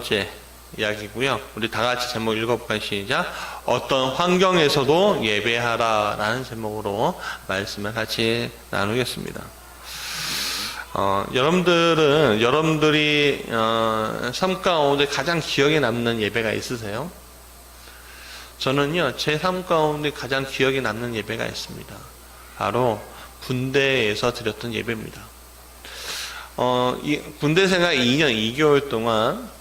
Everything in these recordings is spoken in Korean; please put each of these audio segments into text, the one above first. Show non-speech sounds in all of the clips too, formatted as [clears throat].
번째 이야기고요. 우리 다 같이 제목 읽어볼까요? 시작. 어떤 환경에서도 예배하라라는 제목으로 말씀을 같이 나누겠습니다. 어, 여러분들은 여러분들이 어, 삶 가운데 가장 기억에 남는 예배가 있으세요? 저는요 제 삶 가운데 가장 기억에 남는 예배가 있습니다. 바로 군대에서 드렸던 예배입니다. 어, 이, 군대 생활 2년 2개월 동안 어,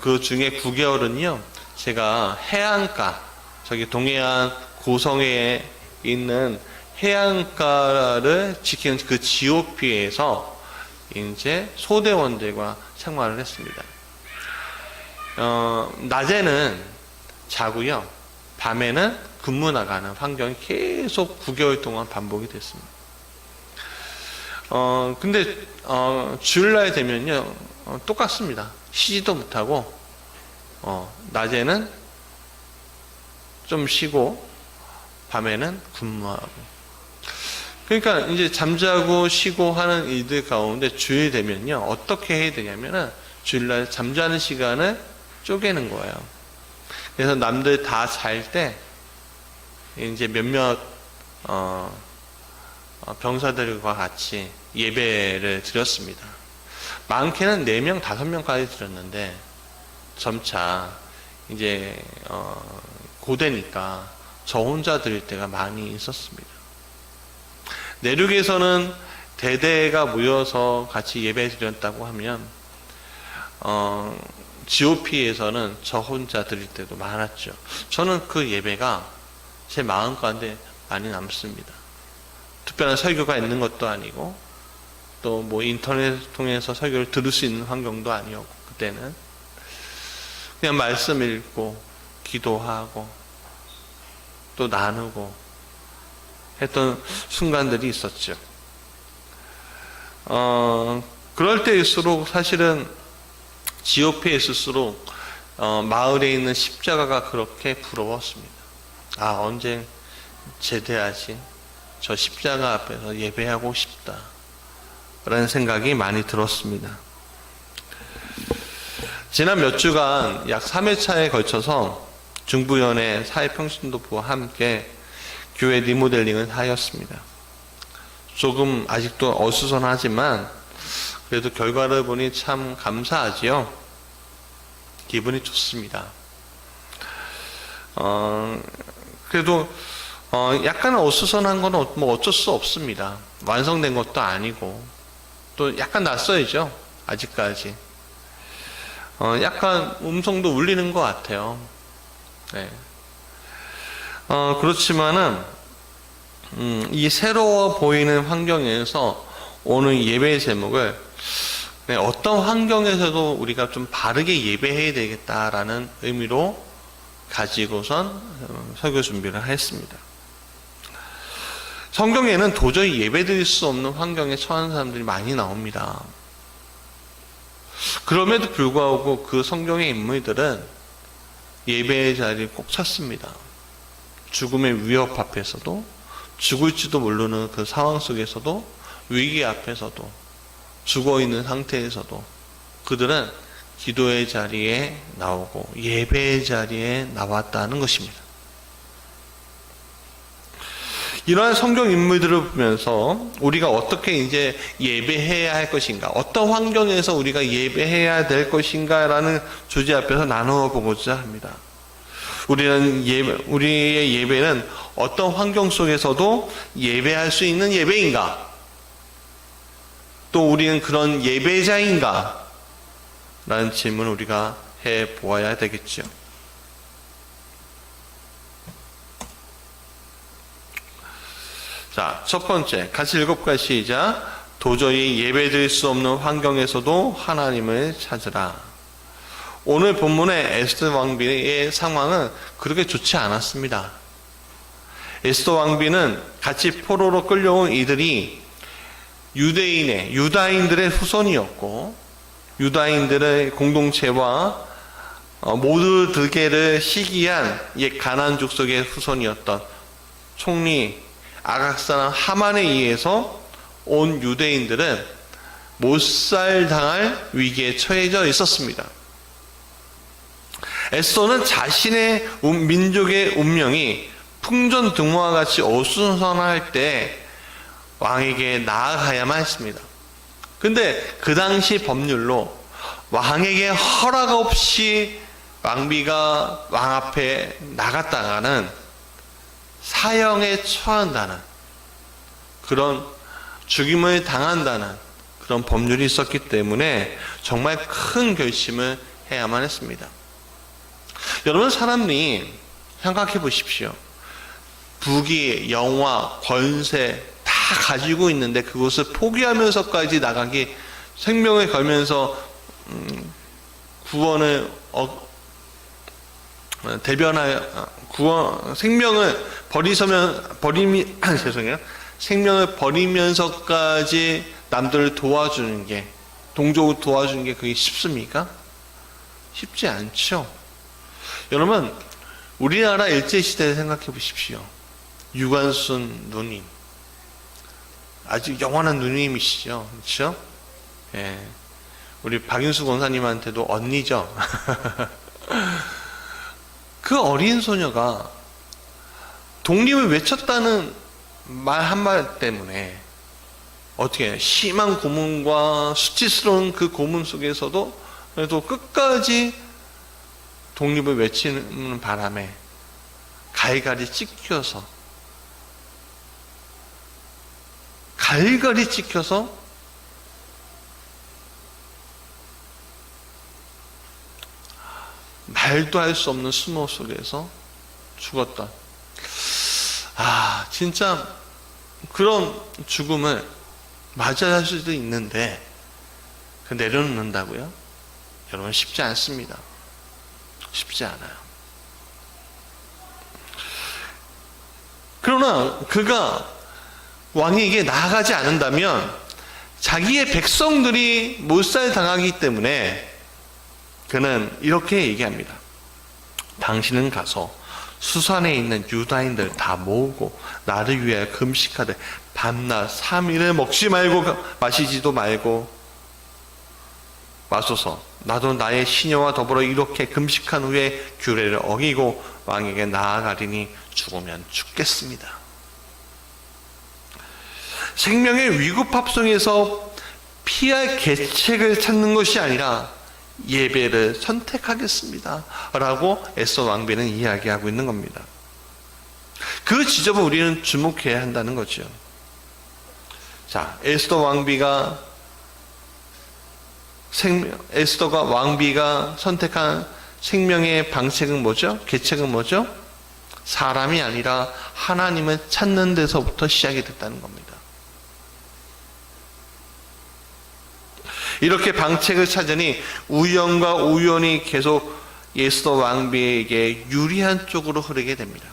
그 중에 9개월은요 제가 해안가 저기 동해안 고성에 있는 해안가를 지키는 그 GOP에서 이제 소대원들과 생활을 했습니다. 어, 낮에는 자고요. 밤에는 근무 나가는 환경이 계속 9개월 동안 반복이 됐습니다. 어, 근데, 어, 주일날 되면요, 어, 똑같습니다. 쉬지도 못하고, 어, 낮에는 좀 쉬고, 밤에는 근무하고. 그러니까 이제 잠자고 쉬고 하는 일들 가운데 주일 되면요, 어떻게 해야 되냐면은, 주일날 잠자는 시간을 쪼개는 거예요. 그래서 남들 다 잘 때, 이제 몇몇, 어, 어, 병사들과 같이 예배를 드렸습니다. 많게는 4명, 5명까지 드렸는데, 점차, 이제, 어, 고되니까 저 혼자 드릴 때가 많이 있었습니다. 내륙에서는 대대가 모여서 같이 예배 드렸다고 하면, 어, GOP에서는 저 혼자 드릴 때도 많았죠. 저는 그 예배가 제 마음 가운데 많이 남습니다. 특별한 설교가 있는 것도 아니고, 또 뭐 인터넷 통해서 설교를 들을 수 있는 환경도 아니었고, 그때는. 그냥 말씀 읽고, 기도하고, 또 나누고, 했던 순간들이 있었죠. 어, 그럴 때일수록 사실은 GOP에 있을수록 어, 마을에 있는 십자가가 그렇게 부러웠습니다. 아, 언제 제대하지? 저 십자가 앞에서 예배하고 싶다. 라는 생각이 많이 들었습니다. 지난 몇 주간 약 3회차에 걸쳐서 중부연의 사회평신도부와 함께 교회 리모델링을 하였습니다. 조금 아직도 어수선하지만 그래도 결과를 보니 참 감사하지요. 기분이 좋습니다. 어, 그래도 어, 약간 어수선한 건 뭐 어쩔 수 없습니다. 완성된 것도 아니고 또 약간 낯설죠. 아직까지. 어, 약간 음성도 울리는 것 같아요. 네. 어, 그렇지만은 음, 이 새로워 보이는 환경에서 오늘 예배 제목을 네, 어떤 환경에서도 우리가 좀 바르게 예배해야 되겠다라는 의미로 가지고선 어, 설교 준비를 했습니다. 성경에는 도저히 예배드릴 수 없는 환경에 처한 사람들이 많이 나옵니다. 그럼에도 불구하고 그 성경의 인물들은 예배의 자리를 꼭 찾습니다. 죽음의 위협 앞에서도 죽을지도 모르는 그 상황 속에서도 위기 앞에서도 죽어 있는 상태에서도 그들은 기도의 자리에 나오고 예배의 자리에 나왔다는 것입니다. 이러한 성경 인물들을 보면서 우리가 어떻게 이제 예배해야 할 것인가, 어떤 환경에서 우리가 예배해야 될 것인가라는 주제 앞에서 나누어 보고자 합니다. 우리는 예배, 우리의 예배는 어떤 환경 속에서도 예배할 수 있는 예배인가? 또 우리는 그런 예배자인가? 라는 질문을 우리가 해 보아야 되겠죠. 자, 첫 번째, 같이 읽어볼까요? 시작. 도저히 예배드릴 수 없는 환경에서도 하나님을 찾으라. 오늘 본문의 에스더 왕비의 상황은 그렇게 좋지 않았습니다. 에스더 왕비는 같이 포로로 끌려온 이들이 유대인의, 유다인들의 후손이었고, 유다인들의 공동체와 어, 모두들게를 시기한 옛 가난 족속의 후손이었던 총리 아각 사람 하만에 의해서 온 유대인들은 못살 당할 위기에 처해져 있었습니다. 에스더는 자신의 운- 민족의 운명이 풍전등화와 같이 어수선할 때 왕에게 나아가야만 했습니다. 근데 그 당시 법률로 왕에게 허락 없이 왕비가 왕 앞에 나갔다가는 사형에 처한다는 그런 죽임을 당한다는 그런 법률이 있었기 때문에 정말 큰 결심을 해야만 했습니다. 여러분 사람이 생각해 보십시오. 부귀, 영화, 권세 다 가지고 있는데 그것을 포기하면서까지 나가기 생명을 걸면서 음, 구원을 대변하여 어, 구원 생명을 버리서면 버리미 [clears throat] 죄송해요 생명을 버리면서까지 남들을 도와주는 게 동족을 도와주는 게 그게 쉽습니까? 쉽지 않죠. 여러분 우리나라 일제 시대를 생각해 보십시오. 유관순 누님 아주 영원한 누님이시죠, 그렇죠? 예, 우리 박인수 권사님한테도 언니죠. [laughs] 그 어린 소녀가 독립을 외쳤다는 말 한말 때문에 어떻게 심한 고문과 수치스러운 그 고문 속에서도 그래도 끝까지 독립을 외치는 바람에 갈갈이 찢겨서 갈갈이 찍혀서 말도 할 수 없는 수모 속에서 죽었다. 아, 진짜 그런 죽음을 맞이할 수도 있는데 그 내려놓는다고요? 여러분 쉽지 않습니다. 쉽지 않아요. 그러나 그가 왕에게 나아가지 않는다면 자기의 백성들이 몰살 당하기 때문에 그는 이렇게 얘기합니다. 당신은 가서 수산에 있는 유다인들 다 모으고 나를 위하여 금식하되 밤낮 3일을 먹지 말고 마시지도 말고 마소서 나도 나의 시녀와 더불어 이렇게 금식한 후에 규례를 어기고 왕에게 나아가리니 죽으면 죽겠습니다. 생명의 위급합성에서 피할 계책을 찾는 것이 아니라 예배를 선택하겠습니다. 라고 에서 왕비는 이야기하고 있는 겁니다. 그 지점을 우리는 주목해야 한다는 거죠. 자, 에스더 왕비가 생명, 에스더가 왕비가 선택한 생명의 방책은 뭐죠? 계책은 뭐죠? 사람이 아니라 하나님을 찾는 데서부터 시작이 됐다는 겁니다. 이렇게 방책을 찾으니 우연과 우연이 계속 예스더 왕비에게 유리한 쪽으로 흐르게 됩니다.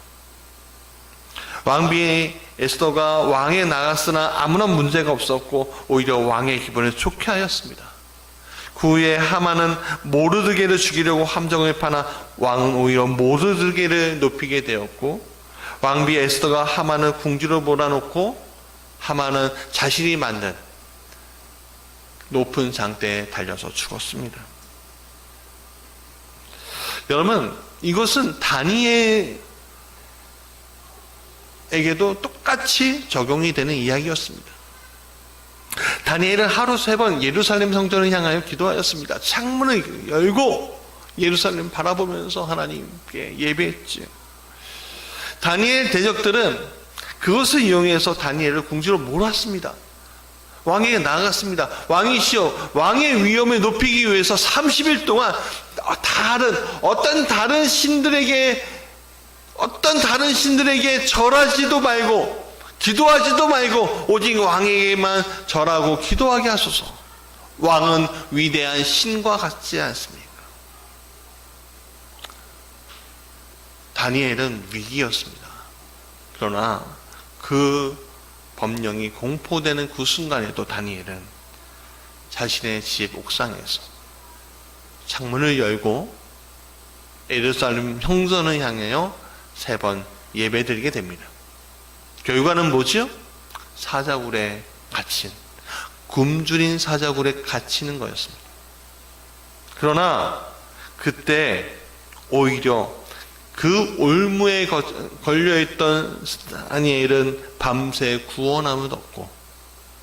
왕비 에스더가 왕에 나갔으나 아무런 문제가 없었고 오히려 왕의 기분을 좋게 하였습니다. 그 후에 하만은 모르드게를 죽이려고 함정을 파나 왕은 오히려 모르드게를 높이게 되었고 왕비 에스더가 하만을 궁지로 몰아놓고 하만은 자신이 만든 높은 장대에 달려서 죽었습니다. 여러분, 이것은 다니엘에게도 똑같이 적용이 되는 이야기였습니다. 다니엘은 하루 세 번 예루살렘 성전을 향하여 기도하였습니다. 창문을 열고 예루살렘 바라보면서 하나님께 예배했지요. 다니엘 대적들은 그것을 이용해서 다니엘을 궁지로 몰았습니다. 왕에게 나아갔습니다. 왕이시여, 왕의 위엄을 높이기 위해서 30일 동안 다른, 어떤 다른 신들에게, 어떤 다른 신들에게 절하지도 말고, 기도하지도 말고, 오직 왕에게만 절하고 기도하게 하소서. 왕은 위대한 신과 같지 않습니까? 다니엘은 위기였습니다. 그러나 그 법령이 공포되는 그 순간에도 다니엘은 자신의 집 옥상에서 창문을 열고 예루살렘 형전을 향하여 세 번 예배드리게 됩니다. 결과는 뭐죠? 사자굴에 갇힌 굶주린 사자굴에 갇히는 거였습니다. 그러나 그때 오히려 그 올무에 거- 걸려있던 다니엘은 밤새 구원함을 얻고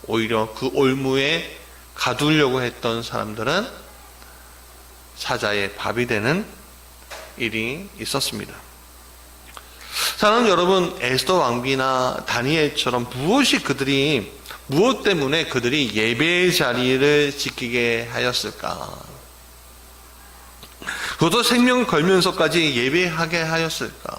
오히려 그 올무에 가두려고 했던 사람들은 사자의 밥이 되는 일이 있었습니다. 사랑하는 여러분, 에스더 왕비나 다니엘처럼 무엇이 그들이 무엇 때문에 그들이 예배의 자리를 지키게 하였을까? 그것도 생명을 걸면서까지 예배하게 하였을까?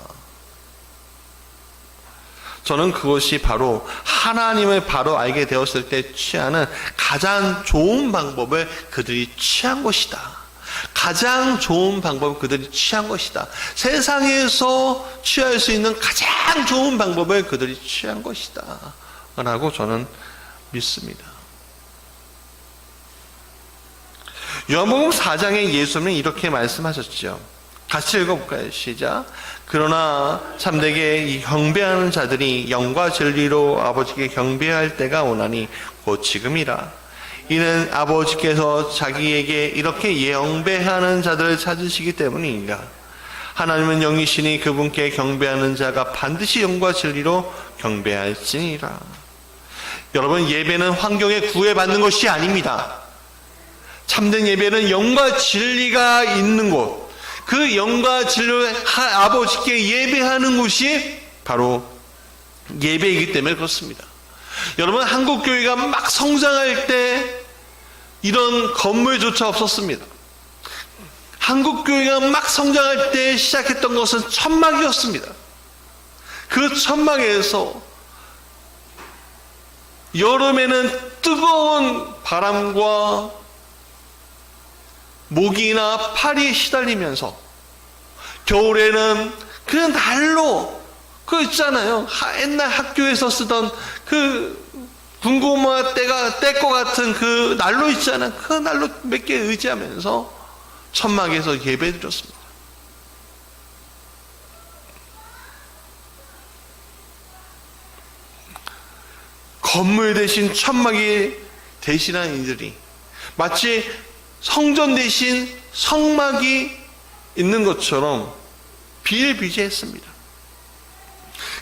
저는 그것이 바로 하나님을 바로 알게 되었을 때 취하는 가장 좋은 방법을 그들이 취한 것이다. 가장 좋은 방법을 그들이 취한 것이다. 세상에서 취할 수 있는 가장 좋은 방법을 그들이 취한 것이다. 라고 저는 믿습니다. 요한복음 4장에 예수님은 이렇게 말씀하셨죠. 같이 읽어볼까요? 시작. 그러나 참되게 이 경배하는 자들이 영과 진리로 아버지께 경배할 때가 오나니 곧 지금이라. 이는 아버지께서 자기에게 이렇게 영배하는 자들을 찾으시기 때문이니라. 하나님은 영이시니 그분께 경배하는 자가 반드시 영과 진리로 경배할지니라. 여러분 예배는 환경에 구애받는 것이 아닙니다. 참된 예배는 영과 진리가 있는 곳, 그 영과 진리를 하- 아버지께 예배하는 곳이 바로 예배이기 때문에 그렇습니다. 여러분 한국 교회가 막 성장할 때 이런 건물조차 없었습니다. 한국 교회가 막 성장할 때 시작했던 것은 천막이었습니다. 그 천막에서 여름에는 뜨거운 바람과 모기나 파리에 시달리면서 겨울에는 그 난로 그 있잖아요. 하- 옛날 학교에서 쓰던 그 군고마 때가 뗄것 같은 그 난로 있잖아요. 그 난로 몇 개 의지하면서 천막에서 예배 드렸습니다. 건물 대신 천막이 대신한 이들이 마치 성전 대신 성막이 있는 것처럼 비일비재했습니다.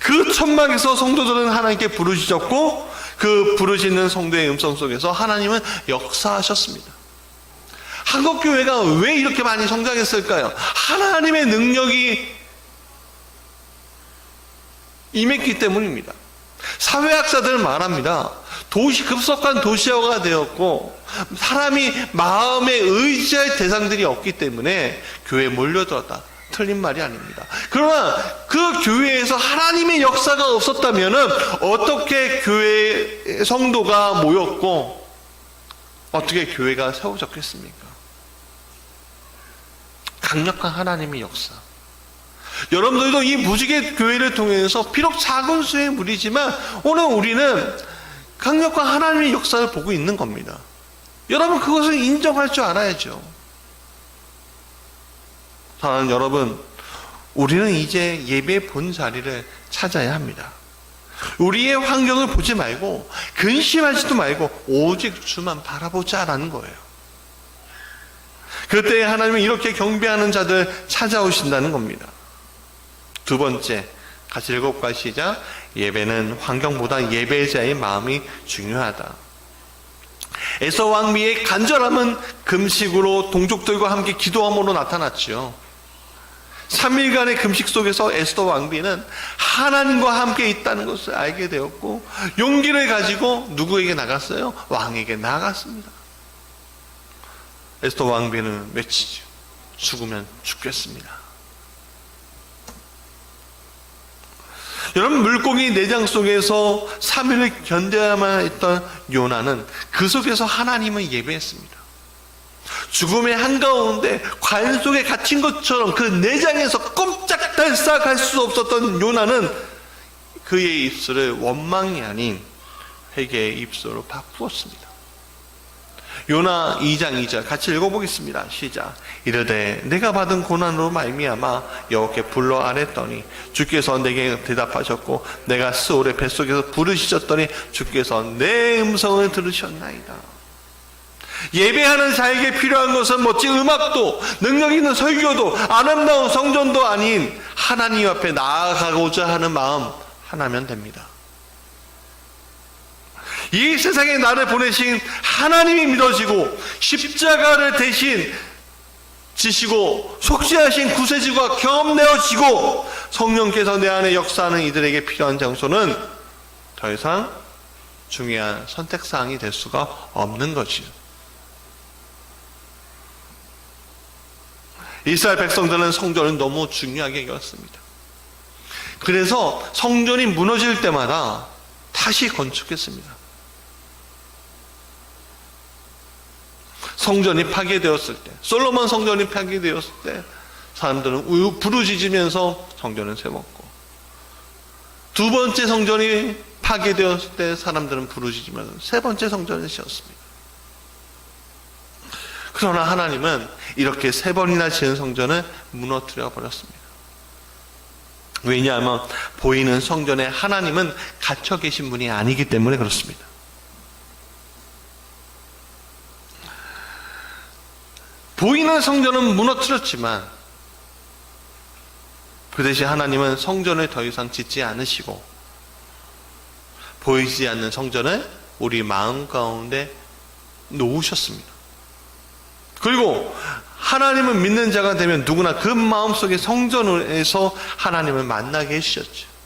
그 천막에서 성도들은 하나님께 부르짖었고 그 부르짖는 성도의 음성 속에서 하나님은 역사하셨습니다. 한국 교회가 왜 이렇게 많이 성장했을까요? 하나님의 능력이 임했기 때문입니다. 사회학자들은 말합니다. 도시 급속한 도시화가 되었고 사람이 마음에 의지할 대상들이 없기 때문에 교회에 몰려들었다. 틀린 말이 아닙니다. 그러나 그 교회에서 하나님의 역사가 없었다면 어떻게 교회 성도가 모였고 어떻게 교회가 세워졌겠습니까? 강력한 하나님의 역사. 여러분들도 이 무지개 교회를 통해서 비록 작은 수의 무리지만 오늘 우리는 강력한 하나님의 역사를 보고 있는 겁니다. 여러분 그것을 인정할 줄 알아야죠. 사랑하는 여러분, 우리는 이제 예배 본 자리를 찾아야 합니다. 우리의 환경을 보지 말고 근심하지도 말고 오직 주만 바라보자라는 거예요. 그때 하나님은 이렇게 경배하는 자들 찾아오신다는 겁니다. 두 번째, 같이 읽어볼까 시작. 예배는 환경보다 예배자의 마음이 중요하다. 에서 왕비의 간절함은 금식으로 동족들과 함께 기도함으로 나타났지요. 3일간의 금식 속에서 에스더 왕비는 하나님과 함께 있다는 것을 알게 되었고 용기를 가지고 누구에게 나갔어요? 왕에게 나갔습니다. 에스더 왕비는 외치죠. 죽으면 죽겠습니다. 여러분 물고기 내장 속에서 3일을 견뎌야만 했던 요나는 그 속에서 하나님을 예배했습니다. 죽음의 한가운데 관 속에 갇힌 것처럼 그 내장에서 꼼짝달싹할 수 없었던 요나는 그의 입술을 원망이 아닌 회개의 입술로 바꾸었습니다. 요나 2장 2절 같이 읽어보겠습니다. 시작. 이르되 내가 받은 고난으로 말미암아 여호와께 불러 아랬더니 주께서 내게 대답하셨고 내가 스올의 뱃속에서 부르짖었더니 주께서 내 음성을 들으셨나이다. 예배하는 자에게 필요한 것은 멋진 음악도, 능력 있는 설교도, 아름다운 성전도 아닌 하나님 앞에 나아가고자 하는 마음 하나면 됩니다. 이 세상에 나를 보내신 하나님이 믿어지고 십자가를 대신 지시고 속죄하신 구세주가 경험되어지고 성령께서 내 안에 역사하는 이들에게 필요한 장소는 더 이상 중요한 선택사항이 될 수가 없는 거지요. 이스라엘 백성들은 성전을 너무 중요하게 여겼습니다. 그래서 성전이 무너질 때마다 다시 건축했습니다. 성전이 파괴되었을 때, 솔로몬 성전이 파괴되었을 때, 사람들은 우- 부르짖으면서 성전을 세웠고, 두 번째 성전이 파괴되었을 때 사람들은 부르짖으면서 세 번째 성전을 지었습니다. 그러나 하나님은 이렇게 세 번이나 지은 성전을 무너뜨려 버렸습니다. 왜냐하면 보이는 성전에 하나님은 갇혀 계신 분이 아니기 때문에 그렇습니다. 보이는 성전은 무너뜨렸지만 그 대신 하나님은 성전을 더 이상 짓지 않으시고 보이지 않는 성전을 우리 마음 가운데 놓으셨습니다. 그리고 하나님을 믿는 자가 되면 누구나 그 마음속에 성전에서 하나님을 만나게 해주셨죠.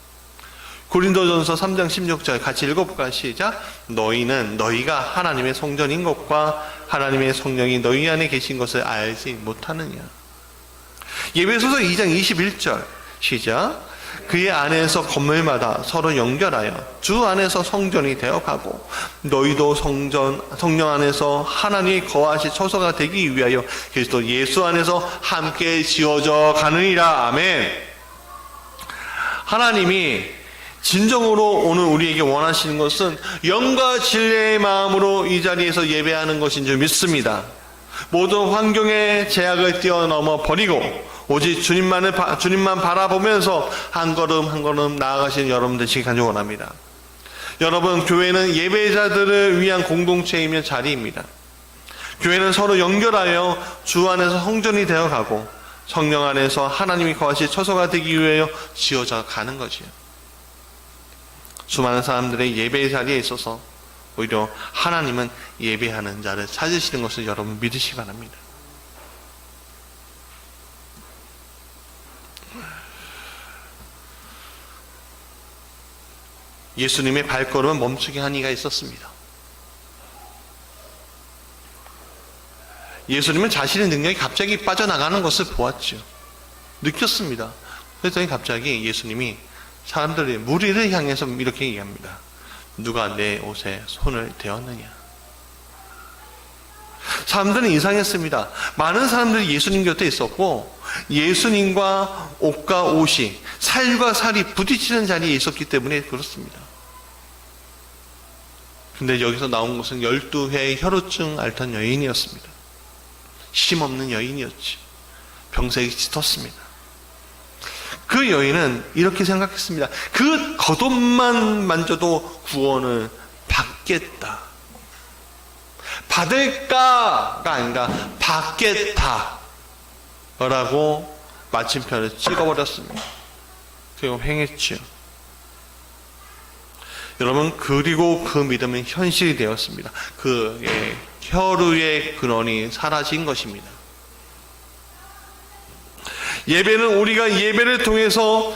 고린도전서 3장 16절 같이 읽어볼까요? 시작. 너희는 너희가 하나님의 성전인 것과 하나님의 성령이 너희 안에 계신 것을 알지 못하느냐. 예배소서 2장 21절 시작. 그의 안에서 건물마다 서로 연결하여 주 안에서 성전이 되어가고 너희도 성전 성령 안에서 하나님이 거하시 처소가 되기 위하여 그리스도 예수 안에서 함께 지어져 가느니라 아멘. 하나님이 진정으로 오늘 우리에게 원하시는 것은 영과 진리의 마음으로 이 자리에서 예배하는 것인 줄 믿습니다. 모든 환경의 제약을 뛰어넘어 버리고 오직 주님만을 바- 주님만 바라보면서 한 걸음 한 걸음 나아가시는 여러분 되시기 간절 원합니다. 여러분 교회는 예배자들을 위한 공동체이며 자리입니다. 교회는 서로 연결하여 주 안에서 성전이 되어 가고 성령 안에서 하나님이 거하시 처소가 되기 위하여 지어져 가는 거지요. 수많은 사람들의 예배 자리에 있어서 오히려 하나님은 예배하는 자를 찾으시는 것을 여러분 믿으시기 바랍니다. 예수님의 발걸음은 멈추게 한 이가 있었습니다. 예수님은 자신의 능력이 갑자기 빠져나가는 것을 보았죠. 느꼈습니다. 그랬더니 갑자기 예수님이 사람들의 무리를 향해서 이렇게 얘기합니다. 누가 내 옷에 손을 대었느냐? 사람들은 이상했습니다. 많은 사람들이 예수님 곁에 있었고 예수님과 옷과 옷이 살과 살이 부딪히는 자리에 있었기 때문에 그렇습니다. 근데 여기서 나온 것은 12회의 혈우증 앓던 여인이었습니다. 힘없는 여인이었지. 병색이 짙었습니다. 그 여인은 이렇게 생각했습니다. 그 겉옷만 만져도 구원을 받겠다. 받을까가 아니라 받겠다. 라고 마침표를 찍어버렸습니다. 그리고 행했지요. 여러분, 그리고 그 믿음은 현실이 되었습니다. 그 예, 혈우의 근원이 사라진 것입니다. 예배는 우리가 예배를 통해서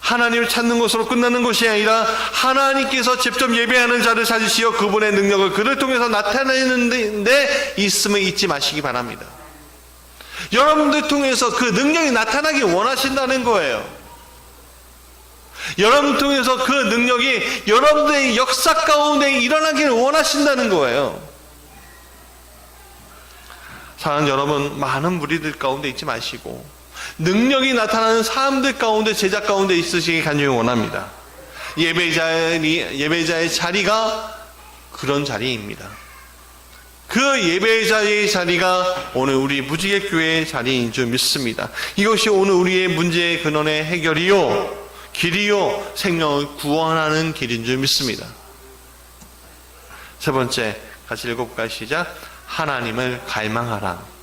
하나님을 찾는 것으로 끝나는 것이 아니라 하나님께서 직접 예배하는 자를 찾으시어 그분의 능력을 그를 통해서 나타내는데 있음을 잊지 마시기 바랍니다. 여러분들 통해서 그 능력이 나타나기 원하신다는 거예요. 여러분 통해서 그 능력이 여러분들의 역사 가운데 일어나기를 원하신다는 거예요. 사랑하는 여러분, 많은 무리들 가운데 있지 마시고, 능력이 나타나는 사람들 가운데, 제자 가운데 있으시기 간절히 원합니다. 예배자의, 예배자의 자리가 그런 자리입니다. 그 예배자의 자리가 오늘 우리 무지개 교회의 자리인 줄 믿습니다. 이것이 오늘 우리의 문제의 근원의 해결이요, 길이요, 생명을 구원하는 길인 줄 믿습니다. 세 번째, 같이 읽어볼까요? 시작. 하나님을 갈망하라.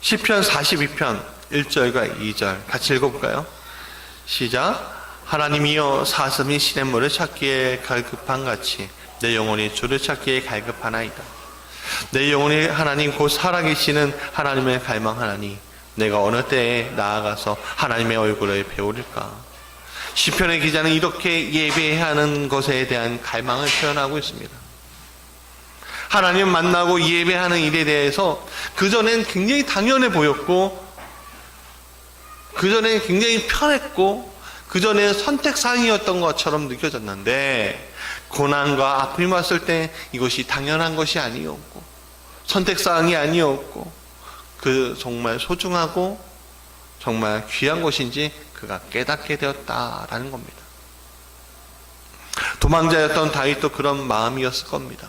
시편 42편 1절과 2절 같이 읽어볼까요? 시작. 하나님이여 사슴이 시냇물을 찾기에 갈급한 같이 내 영혼이 주를 찾기에 갈급하나이다. 내 영혼이 하나님 곧 살아계시는 하나님을 갈망하나니 내가 어느 때에 나아가서 하나님의 얼굴을 배우릴까? 시편의 기자는 이렇게 예배하는 것에 대한 갈망을 표현하고 있습니다. 하나님 만나고 예배하는 일에 대해서 그전엔 굉장히 당연해 보였고, 그전에 굉장히 편했고, 그전에 선택사항이었던 것처럼 느껴졌는데, 고난과 아픔이 왔을 때 이것이 당연한 것이 아니었고, 선택사항이 아니었고, 그 정말 소중하고, 정말 귀한 것인지 그가 깨닫게 되었다라는 겁니다. 도망자였던 다윗도 그런 마음이었을 겁니다.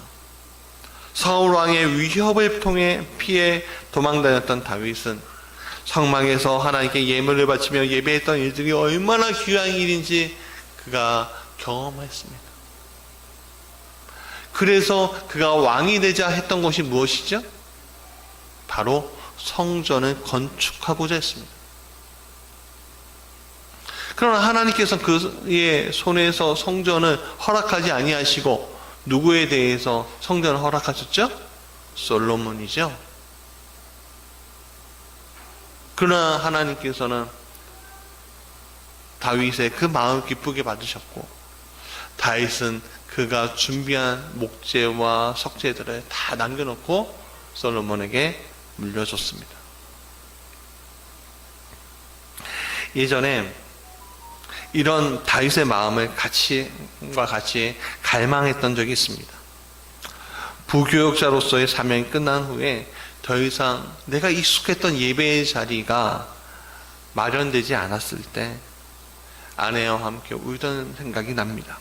사울 왕의 위협을 통해 피해 도망다녔던 다윗은 성막에서 하나님께 예물을 바치며 예배했던 일들이 얼마나 귀한 일인지 그가 경험했습니다. 그래서 그가 왕이 되자 했던 것이 무엇이죠? 바로 성전을 건축하고자 했습니다. 그러나 하나님께서 그의 손에서 성전을 허락하지 아니하시고 누구에 대해서 성전을 허락하셨죠? 솔로몬이죠. 그러나 하나님께서는 다윗의 그 마음 기쁘게 받으셨고 다윗은 그가 준비한 목재와 석재들을 다 남겨놓고 솔로몬에게 물려줬습니다. 예전에 이런 다윗의 마음을 같이과 같이 갈망했던 적이 있습니다. 부교역자로서의 사명이 끝난 후에 더 이상 내가 익숙했던 예배의 자리가 마련되지 않았을 때 아내와 함께 울던 생각이 납니다.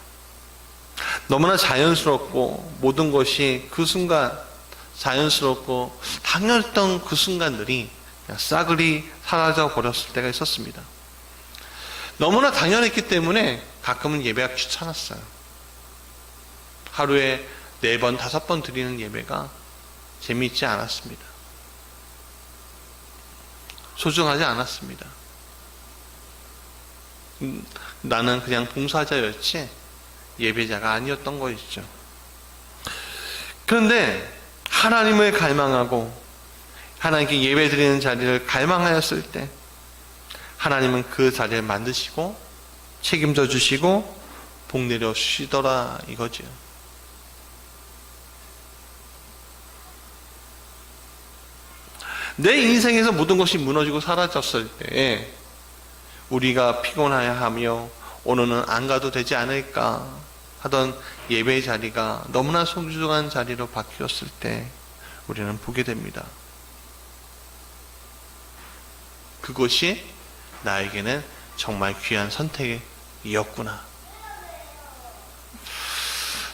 너무나 자연스럽고 모든 것이 그 순간 자연스럽고 당연했던 그 순간들이 싸그리 사라져 버렸을 때가 있었습니다. 너무나 당연했기 때문에 가끔은 예배가 귀찮았어요. 하루에 네 번, 다섯 번 드리는 예배가 재미있지 않았습니다. 소중하지 않았습니다. 음, 나는 그냥 봉사자였지 예배자가 아니었던 것이죠. 그런데 하나님을 갈망하고 하나님께 예배 드리는 자리를 갈망하였을 때 하나님은 그 자리를 만드시고 책임져 주시고 복 내려 주시더라 이거죠. 내 인생에서 모든 것이 무너지고 사라졌을 때 우리가 피곤하여 하며 오늘은 안 가도 되지 않을까 하던 예배 자리가 너무나 소중한 자리로 바뀌었을 때 우리는 보게 됩니다. 그것이 나에게는 정말 귀한 선택이었구나.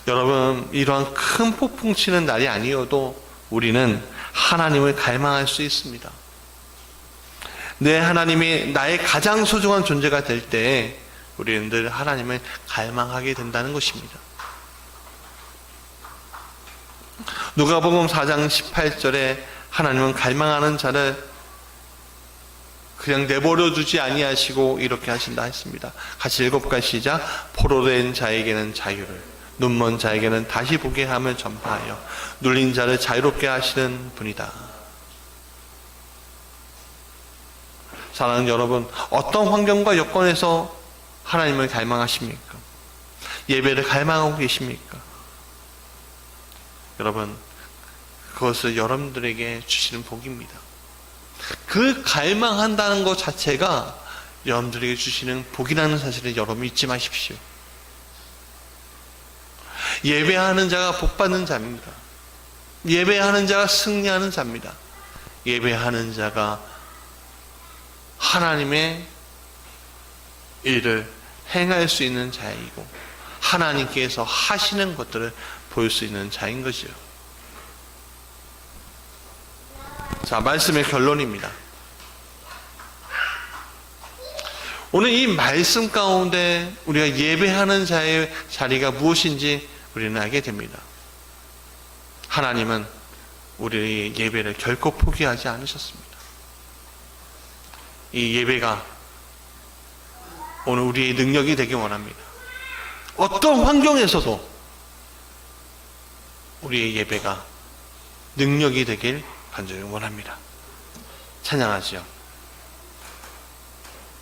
여러분, 이러한 큰 폭풍 치는 날이 아니어도 우리는 하나님을 갈망할 수 있습니다. 내 하나님이 나의 가장 소중한 존재가 될때 우리는 늘 하나님을 갈망하게 된다는 것입니다. 누가복음 4장 18절에 하나님은 갈망하는 자를 그냥 내버려 두지 아니하시고 이렇게 하신다 했습니다. 같이 읽어볼까 시작. 포로된 자에게는 자유를, 눈먼 자에게는 다시 보게 함을 전파하여 눌린 자를 자유롭게 하시는 분이다. 사랑하는 여러분, 어떤 환경과 여건에서 하나님을 갈망하십니까? 예배를 갈망하고 계십니까? 여러분, 그것을 여러분들에게 주시는 복입니다. 그 갈망한다는 것 자체가 여러분들에게 주시는 복이라는 사실을 여러분 잊지 마십시오. 예배하는 자가 복받는 자입니다. 예배하는 자가 승리하는 자입니다. 예배하는 자가 하나님의 일을 행할 수 있는 자이고 하나님께서 하시는 것들을 볼 수 있는 자인 것이요. 자, 말씀의 결론입니다. 오늘 이 말씀 가운데 우리가 예배하는 자의 자리가 무엇인지 우리는 알게 됩니다. 하나님은 우리의 예배를 결코 포기하지 않으셨습니다. 이 예배가 오늘 우리의 능력이 되기 원합니다. 어떤 환경에서도 우리의 예배가 능력이 되길 간절히 원합니다. 찬양하지요.